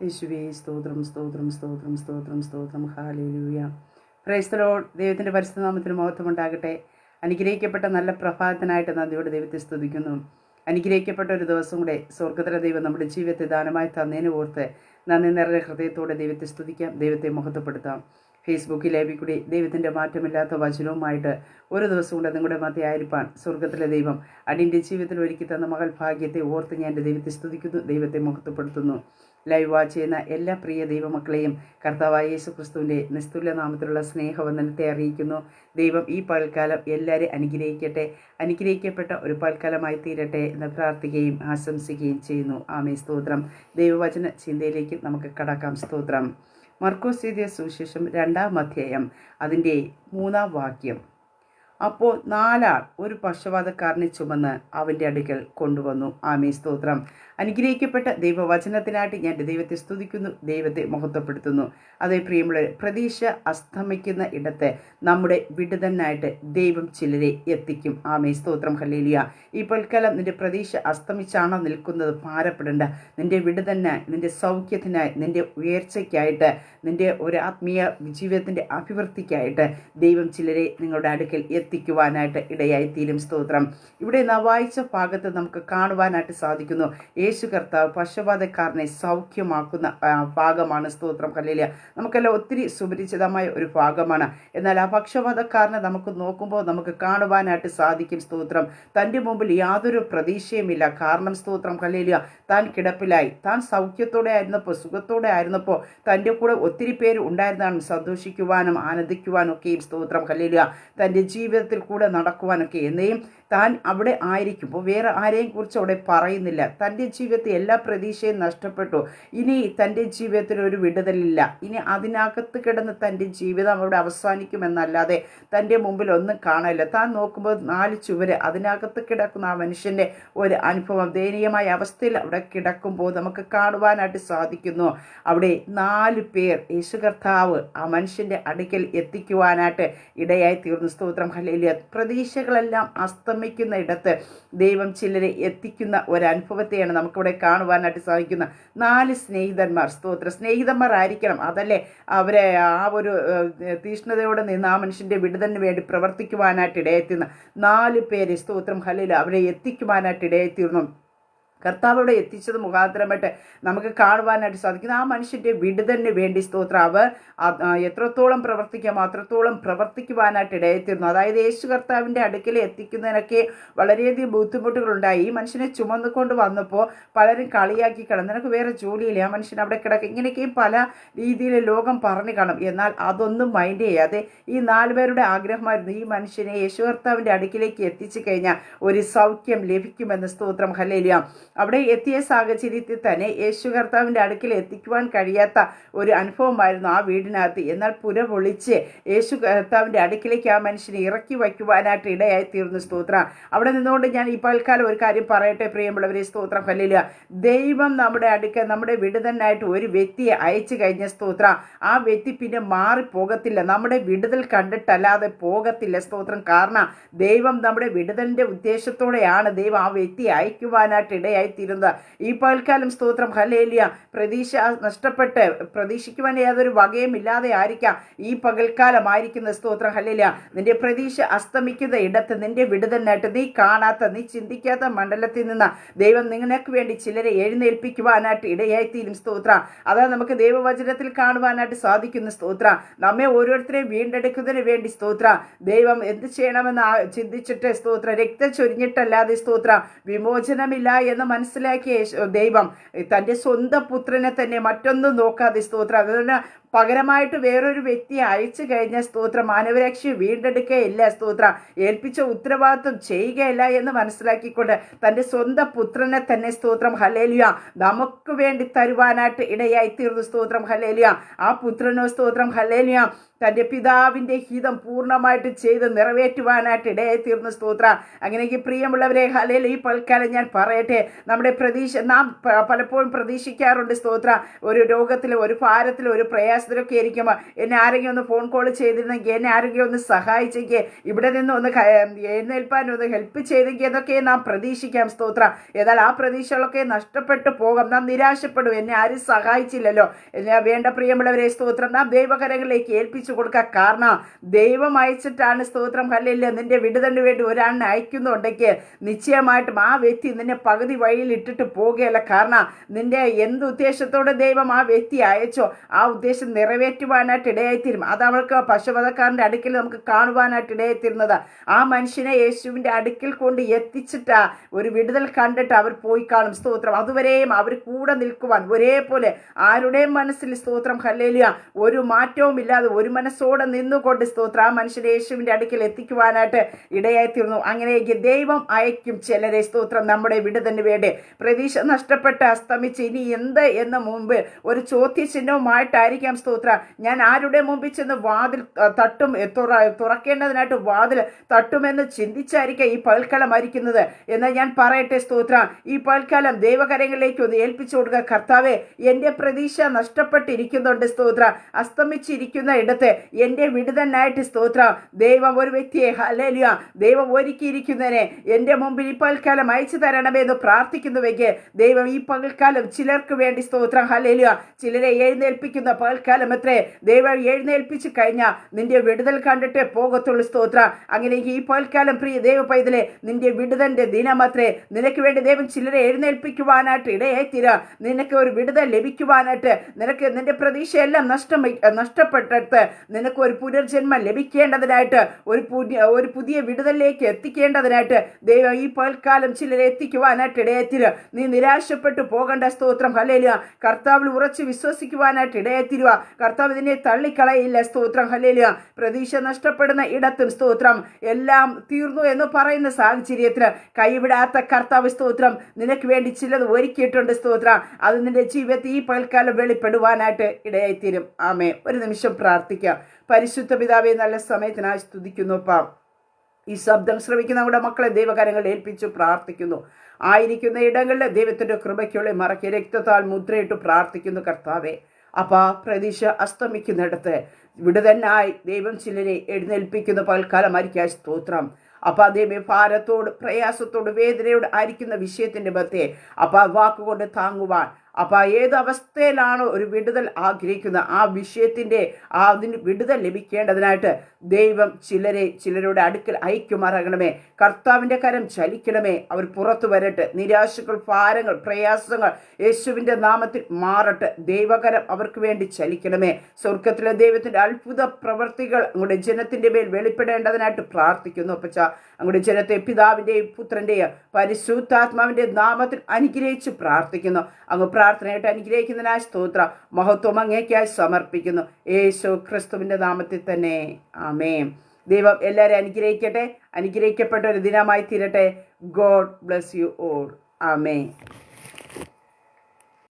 യേശുവേ സ്തോത്രം സ്തോത്രം സ്തോത്രം സ്തോത്രം സ്തോത്രം. ഹാലേലൂയ പ്രൈസ്തലോ ദൈവത്തിന്റെ പരിശുദ്ധ മഹത്വമുണ്ടാകട്ടെ. അനുഗ്രഹിക്കപ്പെട്ട നല്ല പ്രഭാതത്തിനായിട്ട് നന്ദിയോട് ദൈവത്തെ സ്തുതിക്കുന്നു. അനുഗ്രഹിക്കപ്പെട്ട ഒരു ദിവസം കൂടെ സ്വർഗത്തിലെ ദൈവം നമ്മുടെ ജീവിതത്തെ ദാനമായി തന്നതിന് ഓർത്ത് നന്ദി നിറഞ്ഞ ഹൃദയത്തോടെ ദൈവത്തെ സ്തുതിക്കാം ദൈവത്തെ മഹത്വപ്പെടുത്താം. ഫേസ്ബുക്കിൽ ലൈവിൽ കൂടി ദൈവത്തിന്റെ മാറ്റമില്ലാത്ത വചനവുമായിട്ട് ഒരു ദിവസം കൂടെ നിങ്ങളുടെ മതയായിരിക്കാൻ സ്വർഗത്തിലെ ദൈവം അടിന്റെ ജീവിതത്തിൽ ഒരുക്കി തന്ന മകൾ ഭാഗ്യത്തെ ഓർത്ത് ഞാൻ എന്റെ ദൈവത്തെ സ്തുതിക്കുന്നു ദൈവത്തെ മഹത്വപ്പെടുത്തുന്നു. ലൈവ് വാച്ച് ചെയ്യുന്ന എല്ലാ പ്രിയ ദൈവമക്കളെയും കർത്താവായ യേശു ക്രിസ്തുവിന്റെ നിസ്തുല്യ നാമത്തിലുള്ള സ്നേഹവന്ദനത്തെ അറിയിക്കുന്നു. ദൈവം ഈ പൽക്കാലം എല്ലാവരെയും അനുഗ്രഹിക്കട്ടെ. അനുഗ്രഹിക്കപ്പെട്ട ഒരു പൽക്കാലമായി തീരട്ടെ എന്ന് പ്രാർത്ഥിക്കുകയും ആശംസിക്കുകയും ചെയ്യുന്നു. ആമേ സ്തോത്രം. ദൈവവചന ചിന്തയിലേക്ക് നമുക്ക് കടക്കാം. സ്തോത്രം. മർക്കോസ് എഴുതിയ സുവിശേഷം രണ്ടാം അധ്യായം അതിന്റെ മൂന്നാം വാക്യം. അപ്പോൾ നാലാൾ ഒരു പക്ഷപാതക്കാരനെ ചുമന്ന് അവന്റെ അടുക്കൽ കൊണ്ടുവന്നു. ആമേ സ്തോത്രം. അനുഗ്രഹിക്കപ്പെട്ട ദൈവവചനത്തിനായിട്ട് ഞാൻ ദൈവത്തെ സ്തുതിക്കുന്നു ദൈവത്തെ മഹത്വപ്പെടുത്തുന്നു. അതേ പ്രിയമുള്ള പ്രതീക്ഷ അസ്തമിക്കുന്ന ഇടത്ത് നമ്മുടെ വിടുതനായിട്ട് ദൈവം ചിലരെ എത്തിക്കും. ആമേ സ്തോത്രം. ഹലേലിയ ഇപ്പോൾ കാലം നിന്റെ പ്രതീക്ഷ അസ്തമിച്ചാണോ നിൽക്കുന്നത്? ഭാരപ്പെടേണ്ട. നിന്റെ വിടുതനായി നിന്റെ സൗഖ്യത്തിനായി നിന്റെ ഉയർച്ചയ്ക്കായിട്ട് നിന്റെ ഒരു ആത്മീയ ജീവിതത്തിന്റെ അഭിവൃദ്ധിക്കായിട്ട് ദൈവം ചിലരെ നിങ്ങളുടെ അടുക്കൽ എത്തിക്കുവാനായിട്ട് ഇടയായി തീരും സ്തോത്രം. ഇവിടെ നാം വായിച്ച ഭാഗത്ത് നമുക്ക് കാണുവാനായിട്ട് സാധിക്കുന്നു. യേശു കർത്താവ് പക്ഷപാതക്കാരനെ സൗഖ്യമാക്കുന്ന ഭാഗമാണ് സ്തോത്രം. കല്ലില്ല നമുക്കെല്ലാം ഒത്തിരി സുപരിചിതമായ ഒരു ഭാഗമാണ്. എന്നാൽ ആ പക്ഷപാതക്കാരനെ നമുക്ക് നോക്കുമ്പോൾ നമുക്ക് കാണുവാനായിട്ട് സാധിക്കും സ്തോത്രം. തന്റെ മുമ്പിൽ യാതൊരു പ്രതീക്ഷയുമില്ല. കാരണം സ്തോത്രം കല്ലില താൻ കിടപ്പിലായി. താൻ സൗഖ്യത്തോടെ ആയിരുന്നപ്പോൾ സുഖത്തോടെ ആയിരുന്നപ്പോൾ തന്റെ കൂടെ ഒത്തിരി പേര് ഉണ്ടായിരുന്നാണ് സന്തോഷിക്കുവാനും ആനന്ദിക്കുവാനും ഒക്കെയും സ്തോത്രം കല്ലില തന്റെ ജീവിതത്തിൽ കൂടെ നടക്കുവാനൊക്കെ എന്നെയും താൻ അവിടെ ആയിരിക്കുമ്പോൾ വേറെ ആരെയും കുറിച്ച് അവിടെ പറയുന്നില്ല. തന്റെ ജീവിതത്തിൽ എല്ലാ പ്രതീക്ഷയും നഷ്ടപ്പെട്ടു. ഇനി തന്റെ ജീവിതത്തിൽ ഒരു വിടുതലില്ല. ഇനി അതിനകത്ത് കിടന്ന് തന്റെ ജീവിതം അവിടെ അവസാനിക്കുമെന്നല്ലാതെ തന്റെ മുമ്പിൽ ഒന്നും കാണില്ല താൻ നോക്കുമ്പോൾ നാല് ചുവര് അതിനകത്ത് കിടക്കുന്ന ആ മനുഷ്യന്റെ ഒരു അനുഭവം ദയനീയമായ അവസ്ഥയിൽ അവിടെ കിടക്കുമ്പോൾ നമുക്ക് കാണുവാനായിട്ട് സാധിക്കുന്നു. അവിടെ നാല് പേർ യേശു കർത്താവ് ആ മനുഷ്യന്റെ അടുക്കൽ എത്തിക്കുവാനായിട്ട് ഇടയായി തീർന്നു സ്തോത്രം. ഹലേലിയ പ്രതീക്ഷകളെല്ലാം അസ്തമിക്കുന്ന ഇടത്ത് ദൈവം ചിലരെ എത്തിക്കുന്ന ഒരനുഭവത്തെയാണ് നമുക്കിവിടെ കാണുവാനായിട്ട് സാധിക്കുന്ന നാല് സ്നേഹിതന്മാർ സ്തോത്ര. സ്നേഹിതന്മാർ ആയിരിക്കണം. അതല്ലേ? അവരെ ആ ഒരു തീഷ്ണതയോടെ നിന്ന് ആ മനുഷ്യന്റെ വിടുതലിന് വേണ്ടി പ്രവർത്തിക്കുവാനായിട്ട് ഇടയെത്തുന്ന നാല് പേര് സ്തോത്രം. ഹലിൽ അവരെ എത്തിക്കുവാനായിട്ട് ഇടയെത്തിയിരുന്നു. കർത്താവ് അവിടെ എത്തിച്ചത് മുഖാന്തരമായിട്ട് നമുക്ക് കാണുവാനായിട്ട് സാധിക്കുന്നു ആ മനുഷ്യന്റെ വിടുതലിന് വേണ്ടി സ്തോത്രം. അവർ ആ- ആ എത്രത്തോളം പ്രവർത്തിക്കാം അത്രത്തോളം പ്രവർത്തിക്കുവാനായിട്ട് ഇടയെത്തിരുന്നു അതായത് യേശു കർത്താവിന്റെ അടുക്കൽ എത്തിക്കുന്നതിനൊക്കെ വളരെയധികം ബുദ്ധിമുട്ടുകളുണ്ടായി. ഈ മനുഷ്യനെ ചുമന്നുകൊണ്ട് വന്നപ്പോൾ പലരും കളിയാക്കി കാണും നിനക്ക് വേറെ ജോലിയില്ല. ആ മനുഷ്യൻ അവിടെ കിടക്കുക ഇങ്ങനെയൊക്കെയും പല രീതിയിൽ ലോകം പറഞ്ഞു കാണും. എന്നാൽ അതൊന്നും മൈൻഡ് ചെയ്യാതെ ഈ നാലുപേരുടെ ആഗ്രഹമായിരുന്നു ഈ മനുഷ്യനെ യേശു കർത്താവിന്റെ അടുക്കിലേക്ക് എത്തിച്ചു കഴിഞ്ഞാൽ ഒരു സൗഖ്യം ലഭിക്കുമെന്ന് സ്തോത്രം. ഹല്ലേലിയ. അവിടെ എത്തിയ സാഹചര്യത്തിൽ തന്നെ യേശു കർത്താവിന്റെ അടുക്കിൽ എത്തിക്കുവാൻ കഴിയാത്ത ഒരു അനുഭവമായിരുന്നു ആ വീടിനകത്ത്. എന്നാൽ പുരപൊളിച്ച് യേശു കർത്താവിന്റെ അടുക്കിലേക്ക് ആ മനുഷ്യനെ ഇറക്കി വയ്ക്കുവാനായിട്ട് ഇടയായി തീർന്നു സ്തോത്ര. അവിടെ നിന്നുകൊണ്ട് ഞാൻ ഈ പൽക്കാലം ഒരു കാര്യം പറയട്ടെ പ്രിയമുള്ളവരെ സ്തോത്രം. ഹല്ലേലൂയ. ദൈവം നമ്മുടെ അടുക്ക നമ്മുടെ വിടുതനായിട്ട് ഒരു വ്യക്തിയെ അയച്ചു കഴിഞ്ഞ സ്തോത്ര. ആ വ്യക്തി പിന്നെ മാറിപ്പോകത്തില്ല. നമ്മുടെ വിടുതൽ കണ്ടിട്ടല്ലാതെ പോകത്തില്ല സ്തോത്രം. കാരണം ദൈവം നമ്മുടെ വിടുതലിന്റെ ഉദ്ദേശത്തോടെയാണ് ദൈവം ആ വ്യക്തിയെ അയക്കുവാനായിട്ട് ഇടയായി തീരുന്നത് ഈ പൽക്കാലം സ്തോത്രം. ഹലേലിയ പ്രതീക്ഷ നഷ്ടപ്പെട്ട് പ്രതീക്ഷിക്കുവാൻ യാതൊരു വകയും ഇല്ലാതെ ആയിരിക്കാം. ഈ പകൽക്കാലമായിരിക്കുന്ന സ്തോത്രം. ഹലേലിയ നിന്റെ പ്രതീക്ഷ അസ്തമിക്കുന്ന ഇടത്ത് നിന്റെ വിടുതലിനായിട്ട് നീ കാണാത്ത നീ ചിന്തിക്കാത്ത മണ്ഡലത്തിൽ നിന്ന് ദൈവം നിങ്ങൾക്ക് വേണ്ടി ചിലരെ എഴുന്നേൽപ്പിക്കുവാനായിട്ട് ഇടയായിത്തീരും സ്തോത്ര. അതാ നമുക്ക് ദൈവവചനത്തിൽ കാണുവാനായിട്ട് സാധിക്കുന്ന സ്തോത്ര. നമ്മെ ഓരോരുത്തരെയും വീണ്ടെടുക്കുന്നതിന് വേണ്ടി സ്തോത്ര. ദൈവം എന്ത് ചെയ്യണമെന്ന് ചിന്തിച്ചിട്ട് സ്തോത്ര. രക്തം ചൊരിഞ്ഞിട്ടല്ലാതെ സ്തോത്ര. വിമോചനമില്ല എന്ന് മനസ്സിലാക്കിയ ദൈവം തന്റെ സ്വന്തം പുത്രനെ തന്നെ മറ്റൊന്നും നോക്കാതെ സ്തോത്രം. അതുകൊണ്ട് പകരമായിട്ട് വേറൊരു വ്യക്തിയെ അയച്ചു കഴിഞ്ഞ സ്തോത്ര മാനവരാക്ഷി വീണ്ടെടുക്കുകയില്ല സ്തോത്രം ഏൽപ്പിച്ച ഉത്തരവാദിത്വം ചെയ്യുകയില്ല എന്ന് മനസ്സിലാക്കിക്കൊണ്ട് തന്റെ സ്വന്തം പുത്രനെ തന്നെ സ്തോത്രം ഹലേലിയ നമുക്ക് വേണ്ടി തരുവാനായിട്ട് ഇടയായി തീർന്നു സ്തോത്രം ഹലേലിയ ആ പുത്രനോ സ്തോത്രം ഹലേലിയ തന്റെ പിതാവിന്റെ ഹിതം പൂർണമായിട്ട് ചെയ്ത് നിറവേറ്റുവാനായിട്ട് ഇടയായി തീർന്നു സ്തോത്ര. അങ്ങനെയെങ്കിൽ പ്രിയമുള്ളവരെ ഹലേല ഈ പൽക്കാലം ഞാൻ പറയട്ടെ നമ്മുടെ പ്രതീക്ഷ നാം പലപ്പോഴും പ്രതീക്ഷിക്കാറുണ്ട് സ്തോത്ര. ഒരു രോഗത്തിലോ ഒരു ഭാരത്തിലോ ഒരു പ്രയാസം പ്രയാസത്തിലൊക്കെ ഇരിക്കുമ്പോൾ എന്നെ ആരെങ്കിലും ഒന്ന് ഫോൺ കോൾ ചെയ്തിരുന്നെങ്കിൽ എന്നെ ആരെങ്കിലും ഒന്ന് സഹായിച്ചെങ്കിൽ ഇവിടെ നിന്ന് ഒന്ന് എഴുന്നേൽപ്പാൻ ഒന്ന് ഹെൽപ്പ് ചെയ്തെങ്കിൽ എന്നൊക്കെ നാം പ്രതീക്ഷിക്കാം. സ്തോത്ര. എന്നാൽ ആ പ്രതീക്ഷകളൊക്കെ നഷ്ടപ്പെട്ടു പോകാം. നാം നിരാശപ്പെടും. എന്നെ ആരും സഹായിച്ചില്ലല്ലോ. എന്നെ വേണ്ട പ്രിയമുള്ളവരെ സ്തോത്രം. നാം ദൈവകരങ്ങളിലേക്ക് ഏൽപ്പിച്ചു കൊടുക്കുക കാരണം ദൈവം അയച്ചിട്ടാണ് സ്തോത്രം. കല്ലില്ല നിന്റെ വിടുതലിന് വേണ്ടി ഒരാളിനെ അയക്കുന്നുണ്ടെങ്കിൽ നിശ്ചയമായിട്ടും ആ വ്യക്തി നിന്നെ പകുതി വഴിയിൽ ഇട്ടിട്ട് പോകുകയല്ല. കാരണം നിന്റെ എന്ത് ഉദ്ദേശത്തോടെ ദൈവം ആ വ്യക്തി അയച്ചോ ആ ഉദ്ദേശം നിറവേറ്റുവാനായിട്ട് ഇടയായിത്തീരും അത് അവൾക്ക് പശുവധക്കാരന്റെ അടുക്കൽ നമുക്ക് കാണുവാനായിട്ട് ഇടയായിത്തീരുന്നത് ആ മനുഷ്യനെ യേശുവിന്റെ അടുക്കിൽ കൊണ്ട് എത്തിച്ചിട്ടാ ഒരു വിടുതൽ കണ്ടിട്ട് അവർ പോയി കാണും. സ്തോത്രം. അതുവരെയും അവർ കൂടെ നിൽക്കുവാൻ ഒരേപോലെ ആരുടെയും മനസ്സിൽ സ്തോത്രം. ഹല്ലേലിയ. ഒരു മാറ്റവും ഇല്ലാതെ ഒരു മനസ്സോടെ നിന്നുകൊണ്ട് സ്തോത്രം. ആ മനുഷ്യനെ യേശുവിന്റെ അടുക്കിൽ എത്തിക്കുവാനായിട്ട് ഇടയായിത്തീർന്നു. അങ്ങനെയെങ്കിൽ ദൈവം അയക്കും ചിലരെ സ്തോത്രം നമ്മുടെ വിടുതന് വേണ്ടി. പ്രതീക്ഷ നഷ്ടപ്പെട്ട് അസ്തമിച്ച് ഇനി എന്ത് എന്ന മുമ്പ് ഒരു ചോദ്യചിഹ്നവുമായിട്ടായിരിക്കാം സ്തോത്രം. ഞാൻ ആരുടെ മുമ്പിൽ ചെന്ന് വാതിൽ തട്ടും തുറ തുറക്കേണ്ടതിനായിട്ട് വാതിൽ തട്ടുമെന്ന് ചിന്തിച്ചായിരിക്കാം ഈ പൽക്കാലം മരിക്കുന്നത്. എന്നാൽ ഞാൻ പറയട്ടെ സ്തോത്ര ഈ പൽക്കാലം ദൈവകരങ്ങളിലേക്ക് ഒന്ന് ഏൽപ്പിച്ചു കൊടുക്കുക കർത്താവെ എന്റെ പ്രതീക്ഷ നഷ്ടപ്പെട്ടിരിക്കുന്നുണ്ട് സ്തോത്ര. അസ്തമിച്ചിരിക്കുന്ന ഇടത്ത് എന്റെ വിടുതനായിട്ട് സ്തോത്ര. ദൈവം ഒരു വ്യക്തിയെ ഹലേലിയ ദൈവം ഒരുക്കിയിരിക്കുന്നതിനെ എന്റെ മുമ്പിൽ ഈ പൽക്കാലം അയച്ചു തരണമേ എന്ന് പ്രാർത്ഥിക്കുന്നുവെങ്കിൽ ദൈവം ഈ പകൽക്കാലം ചിലർക്ക് വേണ്ടി സ്തോത്രം. ഹലേലിയ ചിലരെ എഴുന്നേൽപ്പിക്കുന്ന പകൽക്കാലം എത്രേ ദൈവം എഴുന്നേൽപ്പിച്ച് കഴിഞ്ഞാൽ നിന്റെ വിടുതൽ കണ്ടിട്ടേ പോകത്തുള്ളൂ സ്തോത്ര. അങ്ങനെ ഈ പോൽക്കാലം പ്രിയ ദൈവ പൈതലെ നിന്റെ വിടുതന്റെ ദിനമത്രേ. നിനക്ക് വേണ്ടി ദൈവം ചിലരെ എഴുന്നേൽപ്പിക്കുവാനായിട്ട് ഇടയായിത്തീര. നിനക്ക് ഒരു വിടുതൽ ലഭിക്കുവാനായിട്ട് നിനക്ക് നിന്റെ പ്രതീക്ഷയെല്ലാം നഷ്ടം നഷ്ടപ്പെട്ടിട്ട് നിനക്ക് ഒരു പുനർജന്മം ലഭിക്കേണ്ടതിനായിട്ട് ഒരു പുതിയ ഒരു പുതിയ വിടുതലിലേക്ക് എത്തിക്കേണ്ടതിനായിട്ട് ദൈവം ഈ പൽക്കാലം ചിലരെ എത്തിക്കുവാനായിട്ട് ഇടയത്തിര് നീ നിരാശപ്പെട്ടു പോകേണ്ട സ്തോത്രം. ഹല്ലേലൂയ. കർത്താവിൽ ഉറച്ച് വിശ്വസിക്കുവാനായിട്ട് ഇടയത്തിരുക കർത്താവ് ഇതിനെ തള്ളിക്കളയില്ല. സ്തോത്രം. ഹലേലിയ പ്രതീക്ഷ നഷ്ടപ്പെടുന്ന ഇടത്തും സ്തോത്രം. എല്ലാം തീർന്നു എന്ന് പറയുന്ന സാഹചര്യത്തിൽ കൈവിടാത്ത കർത്താവ് സ്തോത്രം. നിനക്ക് വേണ്ടി ചിലത് ഒരുക്കിയിട്ടുണ്ട് സ്തോത്രം. അത് നിന്റെ ജീവിതത്തിൽ ഈ പൽക്കാലം വെളിപ്പെടുവാനായിട്ട് ഇടയായിത്തീരും. ആമേ ഒരു നിമിഷം പ്രാർത്ഥിക്കാം. പരിശുദ്ധ പിതാവെ നല്ല സമയത്തിനായി സ്തുതിക്കുന്നു പാം ഈ ശബ്ദം ശ്രമിക്കുന്ന നമ്മുടെ മക്കളെ ദൈവകാര്യങ്ങൾ ഏൽപ്പിച്ചു പ്രാർത്ഥിക്കുന്നു. ആയിരിക്കുന്ന ഇടങ്ങളിൽ ദൈവത്തിന്റെ കൃപയ്ക്കുള്ളിൽ മറക്കി രക്തത്താൽ മുദ്രയിട്ട് പ്രാർത്ഥിക്കുന്നു കർത്താവെ. അപ്പാ പ്രതീക്ഷ അസ്തമിക്കുന്നിടത്ത്. വിടുതന്നായി ദൈവം ചിലരെ എഴുന്നേൽപ്പിക്കുന്ന പൽക്കാലം ആയിരിക്കാൻ സ്തോത്രം. അപ്പോൾ അതേ ഭാരത്തോട് പ്രയാസത്തോട് വേദനയോട് ആയിരിക്കുന്ന വിഷയത്തിന്റെ ബത്തെ അപ്പോൾ വാക്കുകൊണ്ട് താങ്ങുവാൻ അപ്പൊ ഏത് അവസ്ഥയിലാണ് ഒരു വിടുതൽ ആഗ്രഹിക്കുന്നത് ആ വിഷയത്തിന്റെ ആ അതിന് വിടുതൽ ലഭിക്കേണ്ടതിനായിട്ട് ദൈവം ചിലരെ ചിലരുടെ അടുക്കൽ അയക്കുമാറാകണമേ. കർത്താവിന്റെ കരം ചലിക്കണമേ. അവർ പുറത്തു വരട്ടെ. നിരാശകൾ ഭാരങ്ങൾ പ്രയാസങ്ങൾ യേശുവിന്റെ നാമത്തിൽ മാറട്ടെ. ദൈവകരം അവർക്ക് വേണ്ടി ചലിക്കണമേ. സ്വർഗത്തിലെ ദൈവത്തിന്റെ അത്ഭുത പ്രവൃത്തികൾ അങ്ങയുടെ ജനത്തിന്റെ മേൽ വെളിപ്പെടേണ്ടതിനായിട്ട് പ്രാർത്ഥിക്കുന്നു അപ്പച്ച. അങ്ങയുടെ ജനത്തെ പിതാവിന്റെയും പുത്രന്റെയും പരിശുദ്ധാത്മാവിന്റെ നാമത്തിൽ അനുഗ്രഹിച്ച് പ്രാർത്ഥിക്കുന്നു. അങ്ങ് പ്രാർത്ഥനയായിട്ട് അനുഗ്രഹിക്കുന്നതിനായി സ്തോത്രം. മഹത്വം അങ്ങേക്കായി സമർപ്പിക്കുന്നു. യേശു ക്രിസ്തുവിന്റെ നാമത്തിൽ തന്നെ. ആമേ ദൈവം എല്ലാവരെയും അനുഗ്രഹിക്കട്ടെ. അനുഗ്രഹിക്കപ്പെട്ട ഒരു ദിനമായി തീരട്ടെ. God bless you all. ആമേ